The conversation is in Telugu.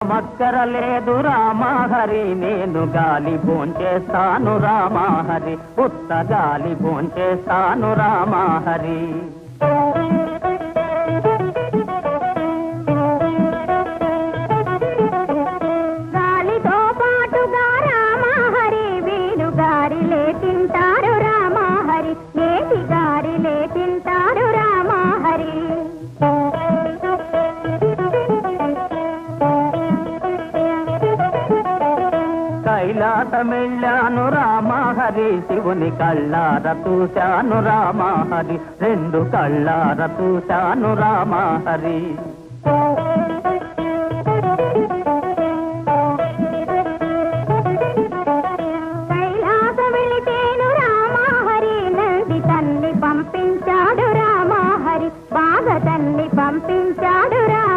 మక్కర లేదు రామహరి నేను గాలి భోంచేస్తాను రామహరి ఉత్త గాలి భోంచేస్తాను రామహరి. గాలితో పాటుగా రామహరి వీరు గారిలే తింటారు రామహరి నేటి గారిలే తింటారు కైలాసమెళ్ళాను రామహరి శివుని కళ్ళార చూశాను రామహరి. రెండు కళ్ళార చూశాను రామహరి. పంపించాడు రామహరి బాగా తల్లి పంపించాడు రా